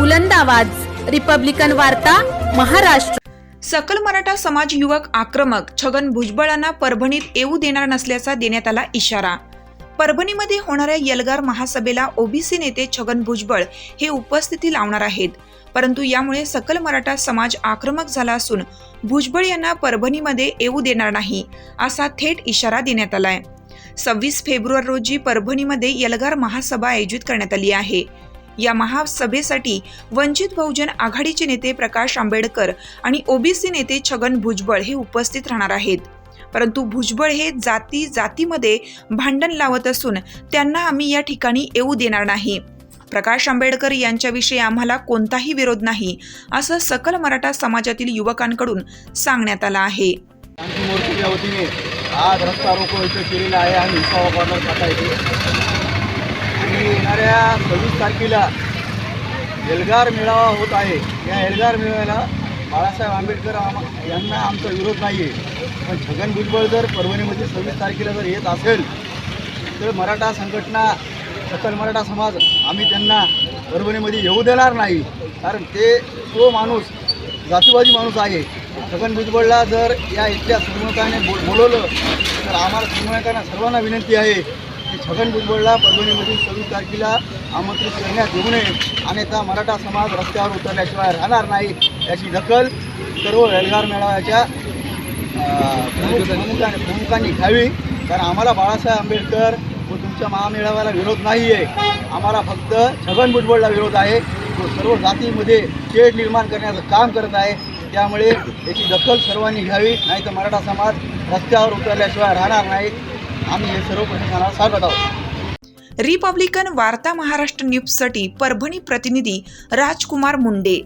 बुलंद आवाज. रिपब्लिकन वार्ता महाराष्ट्र. सकल मराठा समाज युवक आक्रमक. छगन भुजबळांना परभणीत येऊ देणार नसल्याचा देण्यात आला इशारा. परभणीमध्ये होणाऱ्या यलगार महासभेला ओबीसी नेते छगन भुजबळ हे उपस्थिती लावणार आहेत. परंतु यामुळे सकल मराठा समाज आक्रमक झाला असून भुजबळ यांना परभणीमध्ये येऊ देणार नाही असा थेट इशारा देण्यात आलाय. सव्वीस फेब्रुवारी रोजी परभणीमध्ये यलगार महासभा आयोजित करण्यात आली आहे. या महासभेसाठी वंचित बहुजन आघाडीचे नेते प्रकाश आंबेडकर आणि ओबीसी नेते छगन भुजबळ हे उपस्थित राहणार आहेत. परंतु भुजबळ हे जाती जातीमध्ये भांडण लावत असून त्यांना आम्ही या ठिकाणी येऊ देणार नाही. प्रकाश आंबेडकर यांच्याविषयी आम्हाला कोणताही विरोध नाही असं सकल मराठा समाजातील युवकांकडून सांगण्यात आलं आहे. आज रस्ता रोको इथं केलेला आहे आणि येणाऱ्या सव्वीस तारखेला एल्गार मेळावा होत आहे. या एल्गार मेळाव्याला बाळासाहेब आंबेडकर आम यांना आमचा विरोध नाही आहे पण छगन भुजबळ जर परभणीमध्ये सव्वीस तारखेला जर येत असेल तर मराठा संघटना सकल मराठा समाज आम्ही त्यांना परभणीमध्ये येऊ देणार नाही. कारण ते तो माणूस जातीवादी माणूस आहे. छगन भुजबळला जर या इथल्या समन्वयकाने बोल बोलवलं तर आम्हाला समन्वयकांना सर्वांना विनंती आहे की छगन भुजबळला परभणीमधील सव्वीस तारखेला आमंत्रित करण्यात येऊ नये. अन्यथा मराठा समाज रस्त्यावर उतरल्याशिवाय राहणार नाही. याची दखल सर्व एल्गार मेळाव्याच्या प्रमुखांनी प्रमुखांनी घ्यावी. कारण आम्हाला बाळासाहेब आंबेडकर व तुमच्या महामेळाव्याला विरोध नाही आहे आम्हाला फक्त छगन भुजबळला विरोध आहे. तो सर्व जातीमध्ये चेड निर्माण करण्याचं काम करत आहे. त्यामुळे याची दखल सर्वांनी घ्यावी. नाही तर मराठा समाज रस्त्यावर उतरल्याशिवाय राहणार नाही. आम्ही हे सर्व प्रशासनाला स्वागत आहोत रिपब्लिकन वार्ता महाराष्ट्र न्यूजसाठी परभणी प्रतिनिधी राजकुमार मुंडे.